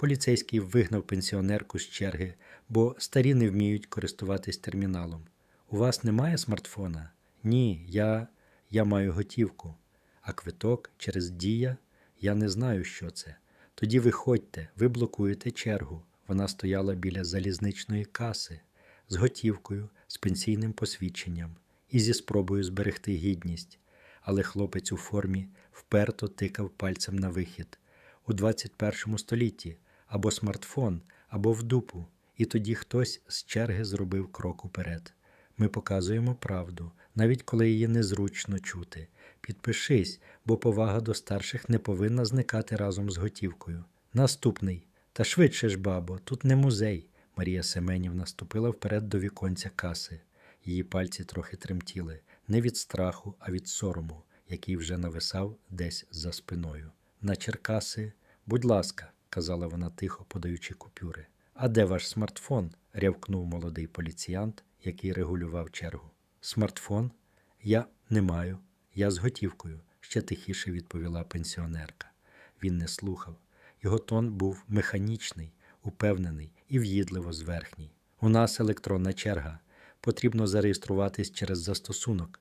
Поліцейський вигнав пенсіонерку з черги, бо старі не вміють користуватись терміналом. У вас немає смартфона? Ні, я, я маю готівку. А квиток через Дія? Я не знаю, що це. Тоді виходьте, ви блокуєте чергу. Вона стояла біля залізничної каси з готівкою, з пенсійним посвідченням і зі спробою зберегти гідність. Але хлопець у формі вперто тикав пальцем на вихід у 21 столітті або смартфон, або в дупу, і тоді хтось з черги зробив крок уперед. Ми показуємо правду, навіть коли її незручно чути. Підпишись, бо повага до старших не повинна зникати разом з готівкою. Наступний. Та швидше ж, бабо, тут не музей. Марія Семенівна ступила вперед до віконця каси. Її пальці трохи тремтіли, не від страху, а від сорому, який вже нависав десь за спиною. На Черкаси, будь ласка, казала вона тихо, подаючи купюри. А де ваш смартфон? рявкнув молодий поліціянт, який регулював чергу. Смартфон? Я не маю. Я з готівкою, ще тихіше відповіла пенсіонерка. Він не слухав. Його тон був механічний, упевнений і в'їдливо зверхній. У нас електронна черга. Потрібно зареєструватись через застосунок.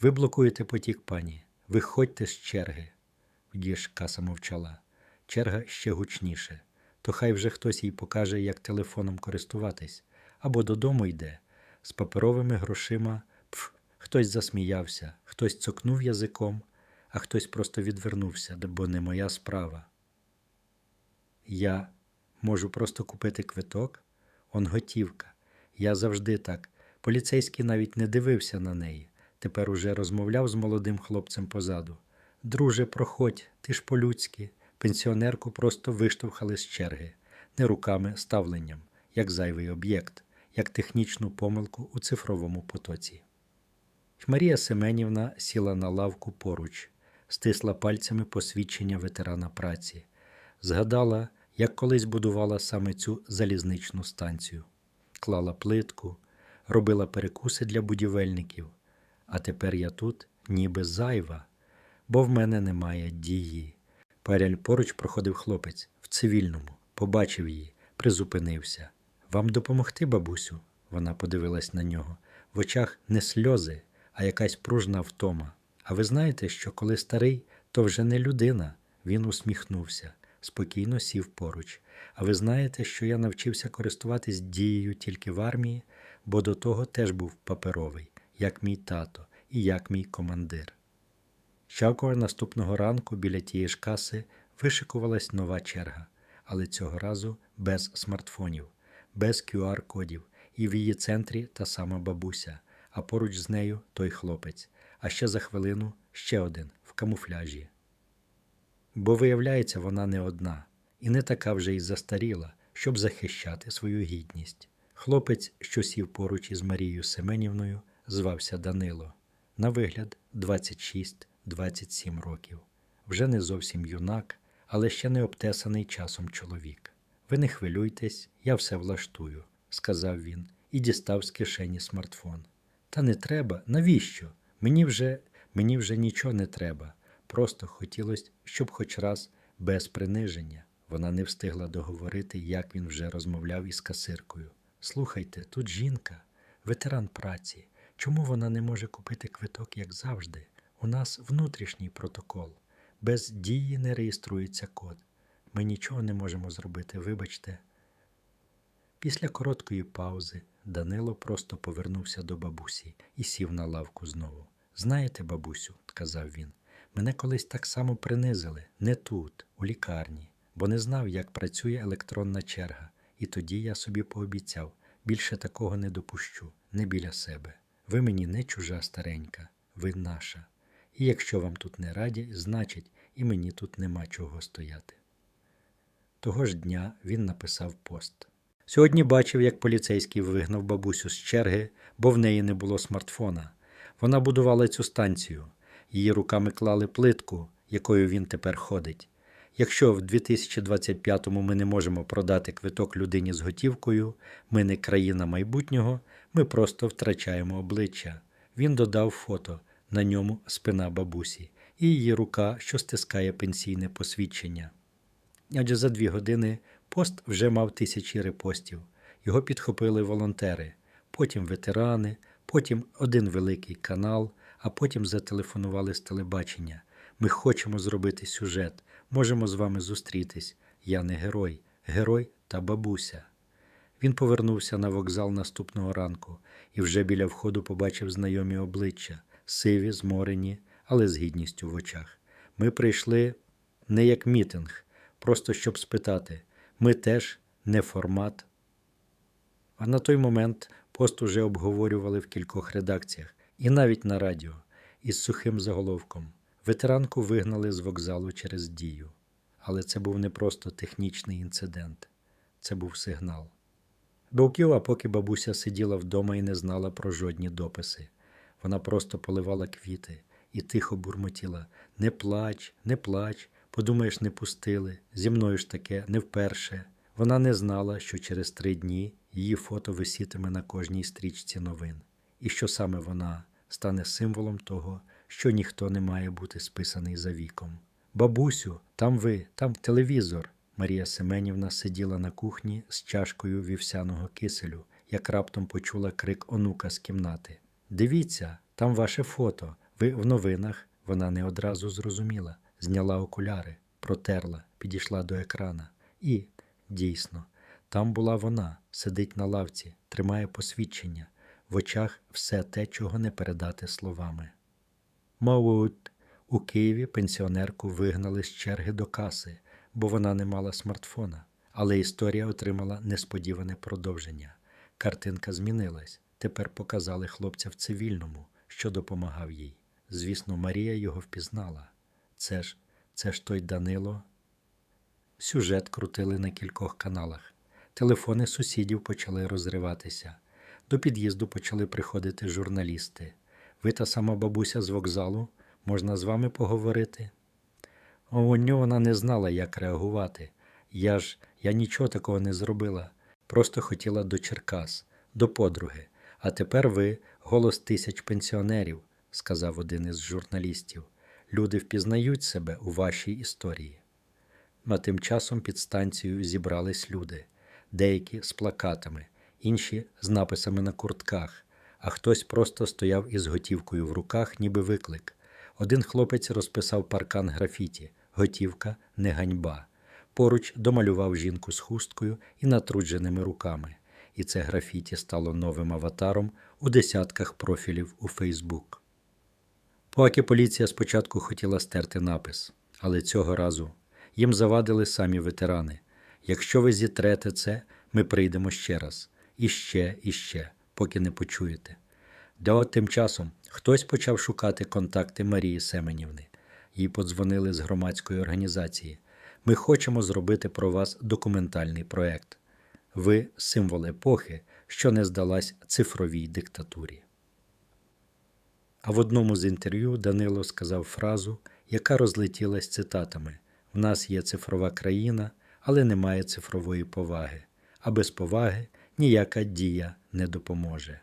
Ви блокуєте потік, пані. Виходьте з черги. Тоді ж каса мовчала. Черга ще гучніше. То хай вже хтось їй покаже, як телефоном користуватись, або додому йде. З паперовими грошима пф, хтось засміявся, хтось цокнув язиком, а хтось просто відвернувся, бо не моя справа. Я можу просто купити квиток? Он готівка. Я завжди так. Поліцейський навіть не дивився на неї. Тепер уже розмовляв з молодим хлопцем позаду. Друже, проходь, ти ж по-людськи. Пенсіонерку просто виштовхали з черги, не руками, ставленням, як зайвий об'єкт, як технічну помилку у цифровому потоці. Марія Семенівна сіла на лавку поруч, стисла пальцями посвідчення ветерана праці, згадала, як колись будувала саме цю залізничну станцію, клала плитку, робила перекуси для будівельників. А тепер я тут ніби зайва, бо в мене немає дії. Паряль поруч проходив хлопець в цивільному, побачив її, призупинився. Вам допомогти, бабусю? Вона подивилась на нього. В очах не сльози, а якась пружна втома. А ви знаєте, що коли старий, то вже не людина. Він усміхнувся, спокійно сів поруч. А ви знаєте, що я навчився користуватись дією тільки в армії, бо до того теж був паперовий, як мій тато і як мій командир. Щакова наступного ранку біля тієї ж каси вишикувалась нова черга, але цього разу без смартфонів, без QR-кодів, і в її центрі та сама бабуся, а поруч з нею той хлопець, а ще за хвилину ще один в камуфляжі. Бо, виявляється, вона не одна і не така вже й застаріла, щоб захищати свою гідність. Хлопець, що сів поруч із Марією Семенівною, звався Данило. На вигляд 26-27 років. Вже не зовсім юнак, але ще не обтесаний часом чоловік. Ви не хвилюйтесь, я все влаштую, сказав він і дістав з кишені смартфон. Та не треба, навіщо? Мені вже, мені вже нічого не треба. Просто хотілося, щоб хоч раз без приниження. Вона не встигла договорити, як він вже розмовляв із касиркою. Слухайте, тут жінка, ветеран праці. Чому вона не може купити квиток, як завжди? У нас внутрішній протокол. Без дії не реєструється код. Ми нічого не можемо зробити, вибачте. Після короткої паузи Данило просто повернувся до бабусі і сів на лавку знову. Знаєте, бабусю, сказав він, мене колись так само принизили, не тут, у лікарні, бо не знав, як працює електронна черга, і тоді я собі пообіцяв більше такого не допущу, не біля себе. Ви мені не чужа старенька, ви наша. І якщо вам тут не раді, значить, і мені тут нема чого стояти. Того ж дня він написав пост. Сьогодні бачив, як поліцейський вигнав бабусю з черги, бо в неї не було смартфона. Вона будувала цю станцію, її руками клали плитку, якою він тепер ходить. Якщо в 2025-му ми не можемо продати квиток людині з готівкою, ми не країна майбутнього, ми просто втрачаємо обличчя. Він додав фото, на ньому спина бабусі, і її рука, що стискає пенсійне посвідчення. Адже за дві години Пост вже мав тисячі репостів. Його підхопили волонтери, потім ветерани, потім один великий канал, а потім зателефонували з телебачення. Ми хочемо зробити сюжет, можемо з вами зустрітись. Я не герой, герой та бабуся. Він повернувся на вокзал наступного ранку і вже біля входу побачив знайомі обличчя, сиві, зморені, але з гідністю в очах. Ми прийшли не як мітинг, просто щоб спитати. Ми теж не формат. А на той момент пост уже обговорювали в кількох редакціях і навіть на радіо із сухим заголовком. Ветеранку вигнали з вокзалу через дію. Але це був не просто технічний інцидент, це був сигнал. Довків, поки бабуся сиділа вдома і не знала про жодні дописи. Вона просто поливала квіти і тихо бурмотіла Не плач, не плач, подумаєш, не пустили. Зі мною ж таке не вперше. Вона не знала, що через три дні її фото висітиме на кожній стрічці новин, і що саме вона стане символом того, що ніхто не має бути списаний за віком. Бабусю, там ви, там телевізор. Марія Семенівна сиділа на кухні з чашкою вівсяного киселю, як раптом почула крик онука з кімнати. Дивіться, там ваше фото. Ви в новинах. Вона не одразу зрозуміла, зняла окуляри, протерла, підійшла до екрана. І, дійсно, там була вона, сидить на лавці, тримає посвідчення, в очах все те, чого не передати словами. Мабуть, у Києві пенсіонерку вигнали з черги до каси, бо вона не мала смартфона. Але історія отримала несподіване продовження. Картинка змінилась. Тепер показали хлопця в цивільному, що допомагав їй. Звісно, Марія його впізнала. Це ж, це ж той Данило. Сюжет крутили на кількох каналах. Телефони сусідів почали розриватися. До під'їзду почали приходити журналісти. Ви та сама бабуся з вокзалу, можна з вами поговорити? О, нього вона не знала, як реагувати. Я ж я нічого такого не зробила. Просто хотіла до Черкас, до подруги. А тепер ви голос тисяч пенсіонерів, сказав один із журналістів. Люди впізнають себе у вашій історії. А тим часом під станцією зібрались люди, деякі з плакатами, інші з написами на куртках, а хтось просто стояв із готівкою в руках, ніби виклик. Один хлопець розписав паркан графіті готівка не ганьба. Поруч домалював жінку з хусткою і натрудженими руками, і це графіті стало новим аватаром у десятках профілів у Фейсбук. Поки поліція спочатку хотіла стерти напис, але цього разу їм завадили самі ветерани. Якщо ви зітрете це, ми прийдемо ще раз, і ще, і ще, поки не почуєте. Де от тим часом хтось почав шукати контакти Марії Семенівни. Їй подзвонили з громадської організації. Ми хочемо зробити про вас документальний проект. Ви символ епохи, що не здалась цифровій диктатурі. А в одному з інтерв'ю Данило сказав фразу, яка розлетілась цитатами: В нас є цифрова країна, але немає цифрової поваги, а без поваги ніяка дія не допоможе.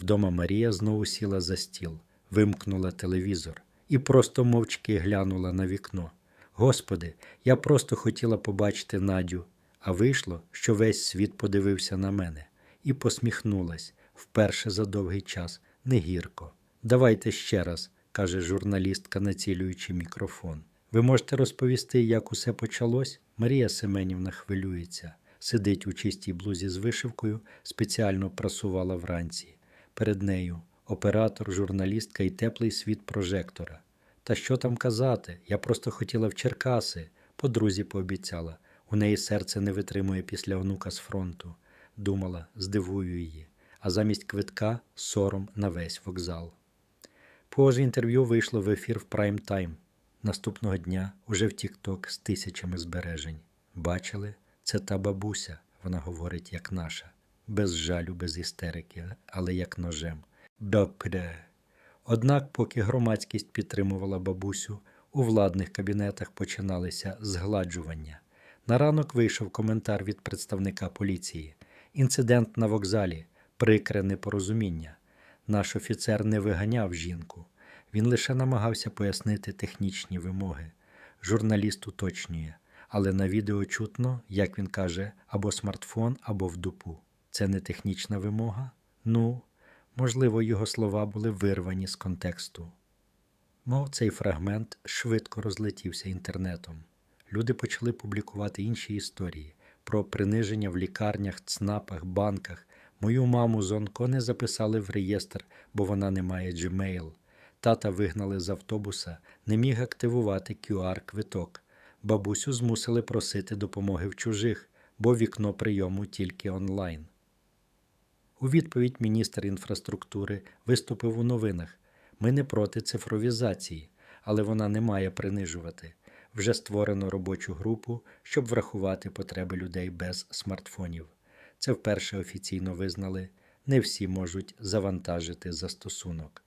Вдома Марія знову сіла за стіл, вимкнула телевізор і просто мовчки глянула на вікно. Господи, я просто хотіла побачити Надю, а вийшло, що весь світ подивився на мене і посміхнулась вперше за довгий час, не гірко. Давайте ще раз, каже журналістка, націлюючи мікрофон. Ви можете розповісти, як усе почалось? Марія Семенівна хвилюється, сидить у чистій блузі з вишивкою, спеціально прасувала вранці. Перед нею оператор, журналістка і теплий світ прожектора. Та що там казати? Я просто хотіла в Черкаси, подрузі пообіцяла. У неї серце не витримує після онука з фронту. Думала, здивую її, а замість квитка сором на весь вокзал. Поже інтерв'ю вийшло в ефір в прайм тайм. Наступного дня уже в Тік-Ток з тисячами збережень. Бачили, це та бабуся, вона говорить, як наша, без жалю, без істерики, але як ножем. Добре. Однак, поки громадськість підтримувала бабусю, у владних кабінетах починалися згладжування. На ранок вийшов коментар від представника поліції. Інцидент на вокзалі, прикре непорозуміння. Наш офіцер не виганяв жінку. Він лише намагався пояснити технічні вимоги. Журналіст уточнює. але на відео чутно, як він каже, або смартфон, або в дупу. Це не технічна вимога? Ну, можливо, його слова були вирвані з контексту. Мов цей фрагмент швидко розлетівся інтернетом. Люди почали публікувати інші історії про приниження в лікарнях, ЦНАПах, банках. Мою маму з Онко не записали в реєстр, бо вона не має Gmail. Тата вигнали з автобуса, не міг активувати QR-квиток. Бабусю змусили просити допомоги в чужих, бо вікно прийому тільки онлайн. У відповідь міністр інфраструктури виступив у новинах. Ми не проти цифровізації, але вона не має принижувати. Вже створено робочу групу, щоб врахувати потреби людей без смартфонів. Це вперше офіційно визнали. Не всі можуть завантажити застосунок.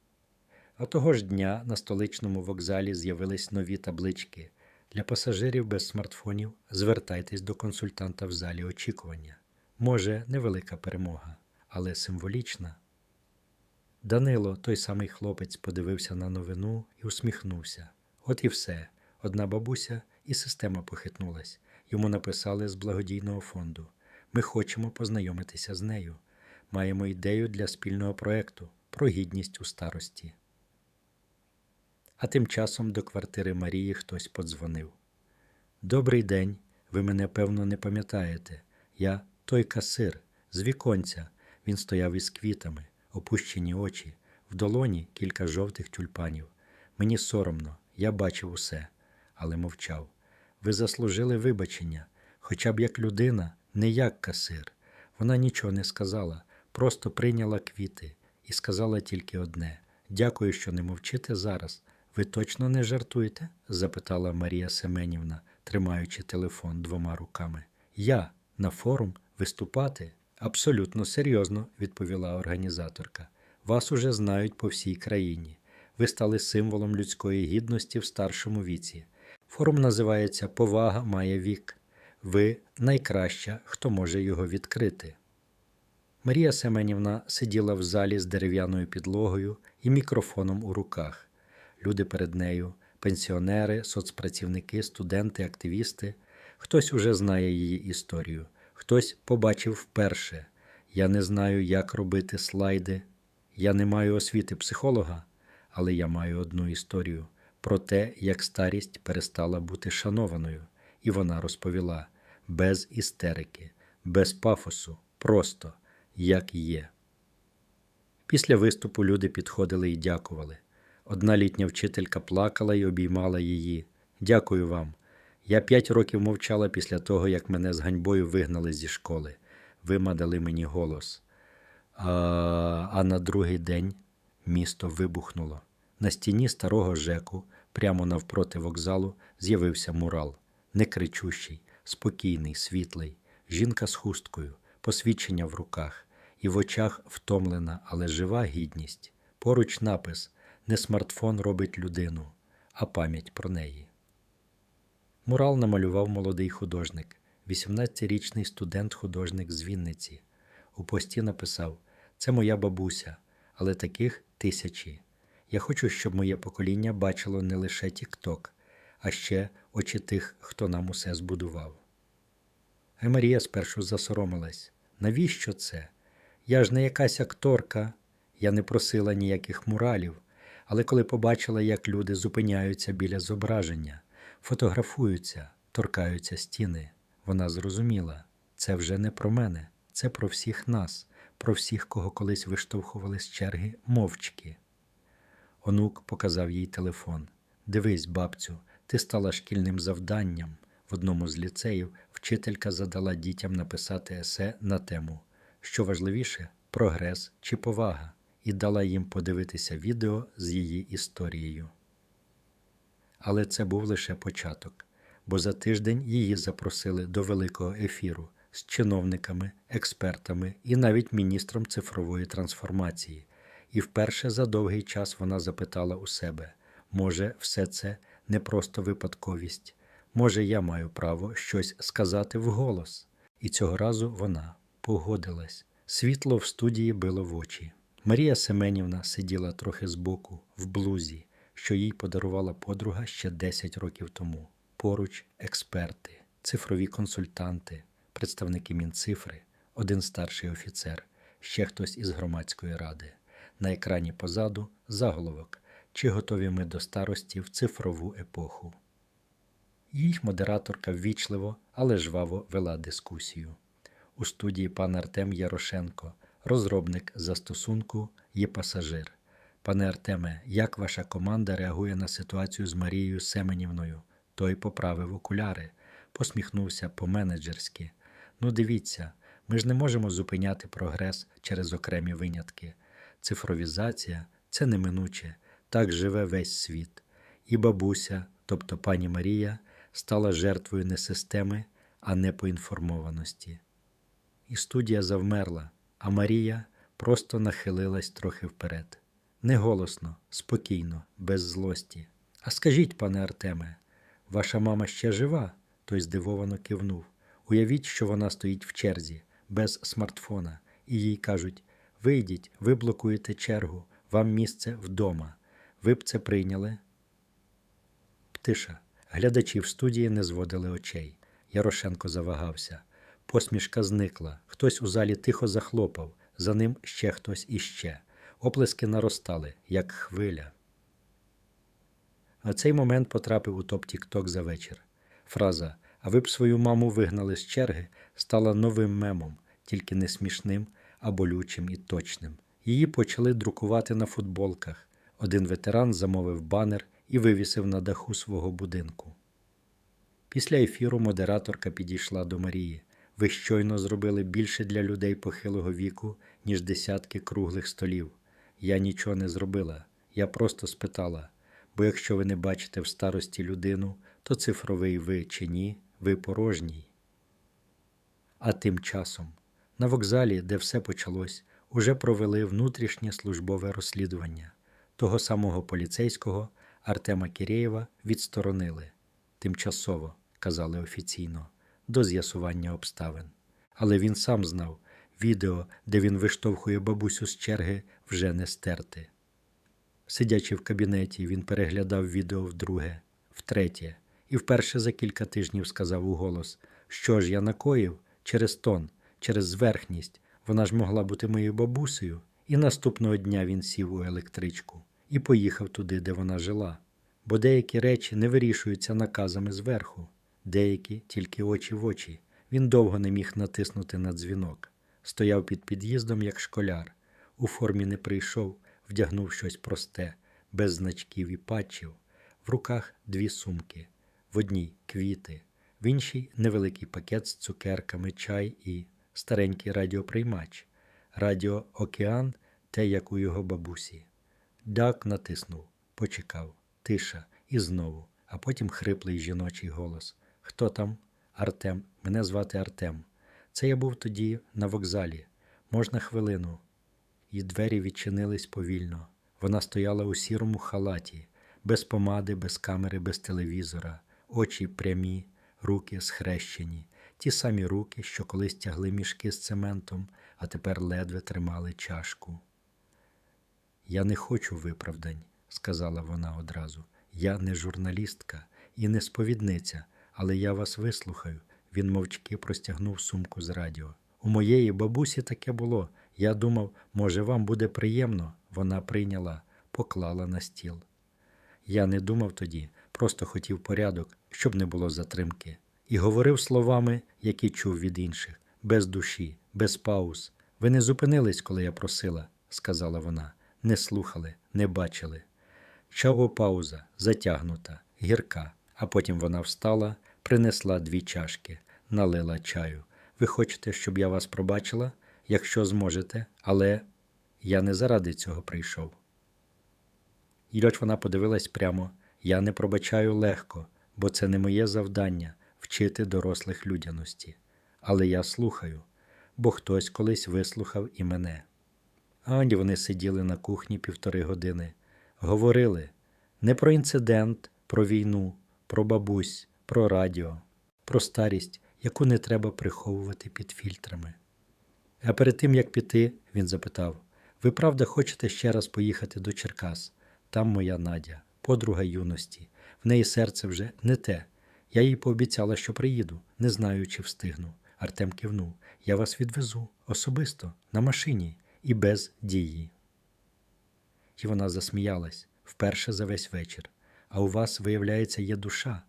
А того ж дня на столичному вокзалі з'явились нові таблички. Для пасажирів без смартфонів звертайтесь до консультанта в залі очікування. Може, невелика перемога, але символічна. Данило, той самий хлопець, подивився на новину і усміхнувся. От і все. Одна бабуся, і система похитнулась. Йому написали з благодійного фонду. Ми хочемо познайомитися з нею. Маємо ідею для спільного проекту про гідність у старості. А тим часом до квартири Марії хтось подзвонив. Добрий день, ви мене певно не пам'ятаєте. Я той касир з віконця. Він стояв із квітами, опущені очі, в долоні кілька жовтих тюльпанів. Мені соромно, я бачив усе, але мовчав. Ви заслужили вибачення, хоча б як людина, не як касир. Вона нічого не сказала, просто прийняла квіти і сказала тільки одне: Дякую, що не мовчите зараз. Ви точно не жартуєте? запитала Марія Семенівна, тримаючи телефон двома руками. Я на форум виступати? Абсолютно серйозно, відповіла організаторка. Вас уже знають по всій країні. Ви стали символом людської гідності в старшому віці. Форум називається Повага має вік. Ви найкраща, хто може його відкрити. Марія Семенівна сиділа в залі з дерев'яною підлогою і мікрофоном у руках. Люди перед нею, пенсіонери, соцпрацівники, студенти, активісти. Хтось уже знає її історію, хтось побачив вперше. Я не знаю, як робити слайди. Я не маю освіти психолога, але я маю одну історію про те, як старість перестала бути шанованою, і вона розповіла без істерики, без пафосу, просто як є. Після виступу люди підходили і дякували. Одна літня вчителька плакала і обіймала її. Дякую вам. Я п'ять років мовчала після того, як мене з ганьбою вигнали зі школи. Ви мадали мені голос. А, а на другий день місто вибухнуло. На стіні старого Жеку, прямо навпроти вокзалу, з'явився мурал, некричущий, спокійний, світлий, жінка з хусткою, посвідчення в руках, і в очах втомлена, але жива гідність. Поруч напис не смартфон робить людину, а пам'ять про неї. Мурал намалював молодий художник, 18-річний студент-художник з Вінниці. У пості написав: Це моя бабуся, але таких тисячі. Я хочу, щоб моє покоління бачило не лише Тік-Ток, а ще очі тих, хто нам усе збудував. А Марія спершу засоромилась. Навіщо це? Я ж не якась акторка, я не просила ніяких муралів. Але коли побачила, як люди зупиняються біля зображення, фотографуються, торкаються стіни, вона зрозуміла це вже не про мене, це про всіх нас, про всіх, кого колись виштовхували з черги мовчки. Онук показав їй телефон. Дивись, бабцю, ти стала шкільним завданням. В одному з ліцеїв вчителька задала дітям написати есе на тему, що важливіше прогрес чи повага і дала їм подивитися відео з її історією. Але це був лише початок, бо за тиждень її запросили до великого ефіру з чиновниками, експертами і навіть міністром цифрової трансформації. І вперше за довгий час вона запитала у себе: може, все це не просто випадковість, може, я маю право щось сказати вголос. І цього разу вона погодилась. Світло в студії било в очі. Марія Семенівна сиділа трохи збоку, в блузі, що їй подарувала подруга ще 10 років тому. Поруч експерти, цифрові консультанти, представники Мінцифри, один старший офіцер, ще хтось із громадської ради. На екрані позаду заголовок Чи готові ми до старості в цифрову епоху? Їх модераторка ввічливо, але жваво вела дискусію. У студії пан Артем Ярошенко, розробник застосунку є пасажир. Пане Артеме, як ваша команда реагує на ситуацію з Марією Семенівною? Той поправив окуляри, посміхнувся по-менеджерськи. Ну, дивіться, ми ж не можемо зупиняти прогрес через окремі винятки. Цифровізація це неминуче, так живе весь світ. І бабуся, тобто пані Марія, стала жертвою не системи, а не поінформованості. І студія завмерла, а Марія просто нахилилась трохи вперед. Не голосно, спокійно, без злості. А скажіть, пане Артеме, ваша мама ще жива? Той здивовано кивнув. Уявіть, що вона стоїть в черзі, без смартфона, і їй кажуть: вийдіть, ви блокуєте чергу, вам місце вдома. Ви б це прийняли? Птиша. Глядачі в студії не зводили очей. Ярошенко завагався. Посмішка зникла. Хтось у залі тихо захлопав, за ним ще хтось іще. Оплески наростали, як хвиля. А цей момент потрапив у топ Тік-Ток за вечір. Фраза А ви б свою маму вигнали з черги стала новим мемом, тільки не смішним, а болючим і точним. Її почали друкувати на футболках. Один ветеран замовив банер і вивісив на даху свого будинку. Після ефіру модераторка підійшла до Марії. Ви щойно зробили більше для людей похилого віку, ніж десятки круглих столів. Я нічого не зробила. Я просто спитала, бо якщо ви не бачите в старості людину, то цифровий ви чи ні, ви порожній. А тим часом на вокзалі, де все почалось, уже провели внутрішнє службове розслідування. Того самого поліцейського Артема Кірєєва відсторонили тимчасово, казали офіційно, до з'ясування обставин. Але він сам знав, відео, де він виштовхує бабусю з черги, вже не стерти. Сидячи в кабінеті, він переглядав відео вдруге, втретє, і вперше за кілька тижнів сказав у голос, що ж я накоїв через тон, через зверхність. Вона ж могла бути моєю бабусею. І наступного дня він сів у електричку і поїхав туди, де вона жила. Бо деякі речі не вирішуються наказами зверху, деякі тільки очі в очі. Він довго не міг натиснути на дзвінок. Стояв під під'їздом, як школяр. У формі не прийшов, вдягнув щось просте, без значків і патчів. В руках дві сумки, в одній квіти, в іншій невеликий пакет з цукерками, чай і старенький радіоприймач. Радіо Океан, те, як у його бабусі. Дак натиснув, почекав, тиша і знову, а потім хриплий жіночий голос. Хто там? Артем. Мене звати Артем. Це я був тоді на вокзалі. Можна хвилину. І двері відчинились повільно. Вона стояла у сірому халаті, без помади, без камери, без телевізора, очі прямі, руки схрещені, ті самі руки, що колись тягли мішки з цементом, а тепер ледве тримали чашку. Я не хочу виправдань, сказала вона одразу. Я не журналістка і не сповідниця, але я вас вислухаю. Він мовчки простягнув сумку з радіо. У моєї бабусі таке було. Я думав, може, вам буде приємно. Вона прийняла, поклала на стіл. Я не думав тоді, просто хотів порядок, щоб не було затримки, і говорив словами, які чув від інших, без душі, без пауз. Ви не зупинились, коли я просила, сказала вона, не слухали, не бачили. Чого пауза, затягнута, гірка, а потім вона встала, принесла дві чашки, налила чаю. Ви хочете, щоб я вас пробачила, якщо зможете, але я не заради цього прийшов. І вона подивилась прямо, я не пробачаю легко, бо це не моє завдання вчити дорослих людяності. Але я слухаю, бо хтось колись вислухав і мене. Ані вони сиділи на кухні півтори години, говорили не про інцидент, про війну, про бабусь, про радіо, про старість, яку не треба приховувати під фільтрами. А перед тим як піти, він запитав: Ви правда хочете ще раз поїхати до Черкас? Там моя Надя, подруга юності, в неї серце вже не те. Я їй пообіцяла, що приїду, не знаю, чи встигну. Артем кивнув. Я вас відвезу особисто, на машині і без дії. І вона засміялась вперше за весь вечір. А у вас, виявляється, є душа,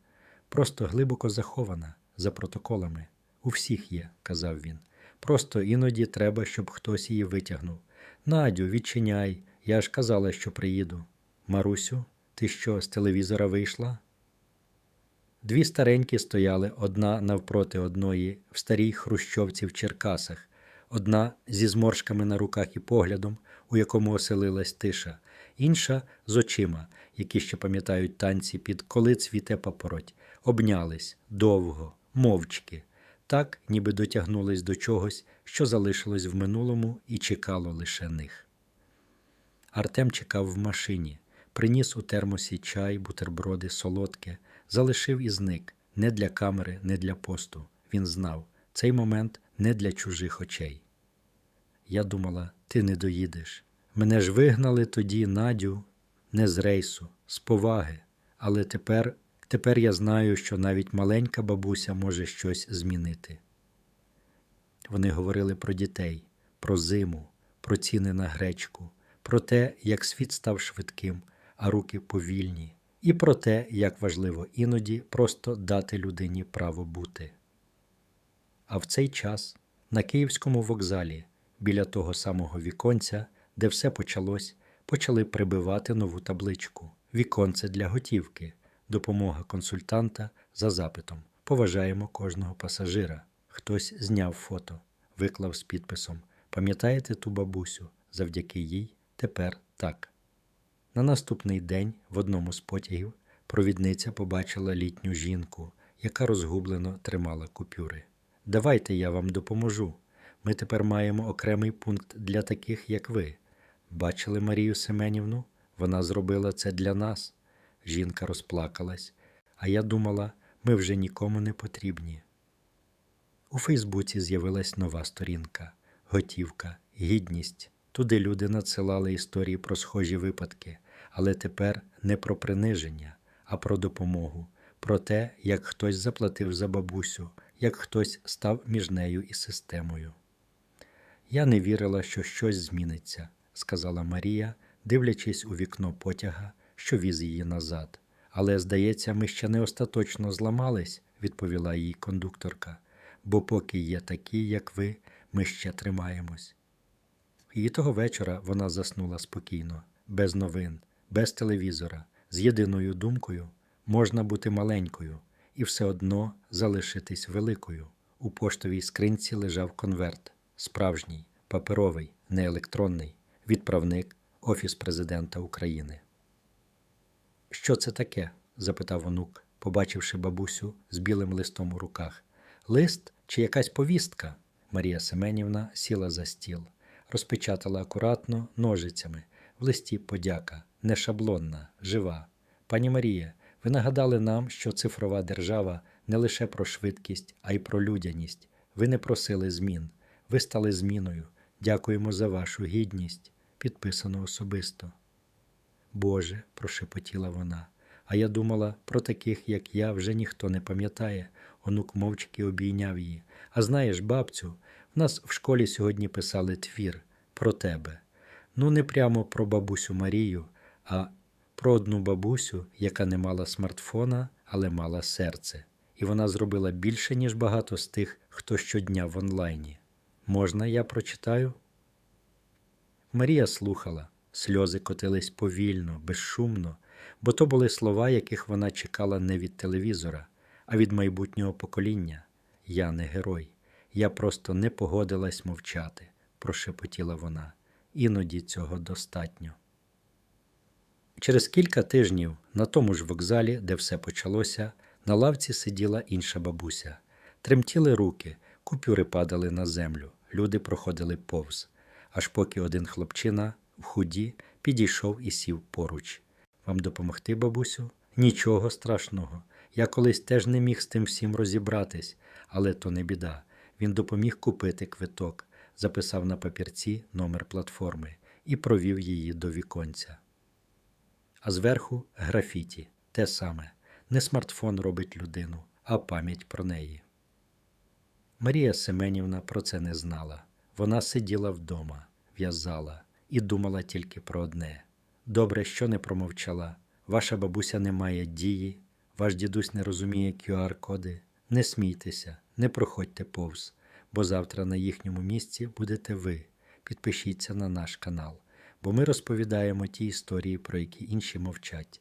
просто глибоко захована за протоколами. У всіх є, казав він. Просто іноді треба, щоб хтось її витягнув. Надю, відчиняй, я ж казала, що приїду. Марусю, ти що, з телевізора вийшла? Дві старенькі стояли одна навпроти одної в старій хрущовці в Черкасах, одна зі зморшками на руках і поглядом, у якому оселилась тиша, інша з очима, які ще пам'ятають танці під коли цвіте папороть, обнялись довго, мовчки, так, ніби дотягнулись до чогось, що залишилось в минулому і чекало лише них. Артем чекав в машині, приніс у термосі чай, бутерброди, солодке, залишив і зник не для камери, не для посту. Він знав цей момент не для чужих очей. Я думала, ти не доїдеш. Мене ж вигнали тоді, Надю, не з рейсу, з поваги. Але тепер, тепер я знаю, що навіть маленька бабуся може щось змінити. Вони говорили про дітей, про зиму, про ціни на гречку, про те, як світ став швидким, а руки повільні, і про те, як важливо іноді просто дати людині право бути. А в цей час на київському вокзалі, біля того самого віконця, де все почалось, почали прибивати нову табличку Віконце для готівки, допомога консультанта за запитом. Поважаємо кожного пасажира. Хтось зняв фото, виклав з підписом. Пам'ятаєте ту бабусю? Завдяки їй тепер так. На наступний день в одному з потягів провідниця побачила літню жінку, яка розгублено тримала купюри. Давайте я вам допоможу. Ми тепер маємо окремий пункт для таких, як ви. Бачили Марію Семенівну? Вона зробила це для нас. Жінка розплакалась, а я думала, ми вже нікому не потрібні. У Фейсбуці з'явилась нова сторінка готівка, гідність. Туди люди надсилали історії про схожі випадки, але тепер не про приниження, а про допомогу, про те, як хтось заплатив за бабусю, як хтось став між нею і системою. Я не вірила, що щось зміниться, сказала Марія, дивлячись у вікно потяга, що віз її назад. Але, здається, ми ще не остаточно зламались, відповіла їй кондукторка, бо поки є такі, як ви, ми ще тримаємось. І того вечора вона заснула спокійно, без новин, без телевізора, з єдиною думкою можна бути маленькою і все одно залишитись великою. У поштовій скринці лежав конверт, справжній, паперовий, не електронний, відправник Офіс президента України. Що це таке? запитав онук, побачивши бабусю з білим листом у руках. Лист чи якась повістка? Марія Семенівна сіла за стіл, розпечатала акуратно ножицями. В листі подяка, не шаблонна, жива. Пані Марія, ви нагадали нам, що цифрова держава не лише про швидкість, а й про людяність. Ви не просили змін. Ви стали зміною. Дякуємо за вашу гідність. Підписано особисто. Боже, прошепотіла вона. А я думала, про таких, як я, вже ніхто не пам'ятає. Онук мовчки обійняв її. А знаєш, бабцю, нас в школі сьогодні писали твір про тебе. Ну, не прямо про бабусю Марію, а про одну бабусю, яка не мала смартфона, але мала серце. І вона зробила більше, ніж багато з тих, хто щодня в онлайні. Можна, я прочитаю? Марія слухала, сльози котились повільно, безшумно, бо то були слова, яких вона чекала не від телевізора, а від майбутнього покоління. Я не герой. Я просто не погодилась мовчати, прошепотіла вона. Іноді цього достатньо. Через кілька тижнів на тому ж вокзалі, де все почалося, на лавці сиділа інша бабуся. Тремтіли руки, купюри падали на землю, люди проходили повз, аж поки один хлопчина в худі підійшов і сів поруч. Вам допомогти, бабусю? Нічого страшного. Я колись теж не міг з тим всім розібратись, але то не біда. Він допоміг купити квиток, записав на папірці номер платформи і провів її до віконця. А зверху графіті те саме. Не смартфон робить людину, а пам'ять про неї. Марія Семенівна про це не знала. Вона сиділа вдома, в'язала і думала тільки про одне. Добре, що не промовчала. Ваша бабуся не має дії, ваш дідусь не розуміє QR-коди. Не смійтеся, не проходьте повз, бо завтра на їхньому місці будете ви. Підпишіться на наш канал, бо ми розповідаємо ті історії, про які інші мовчать.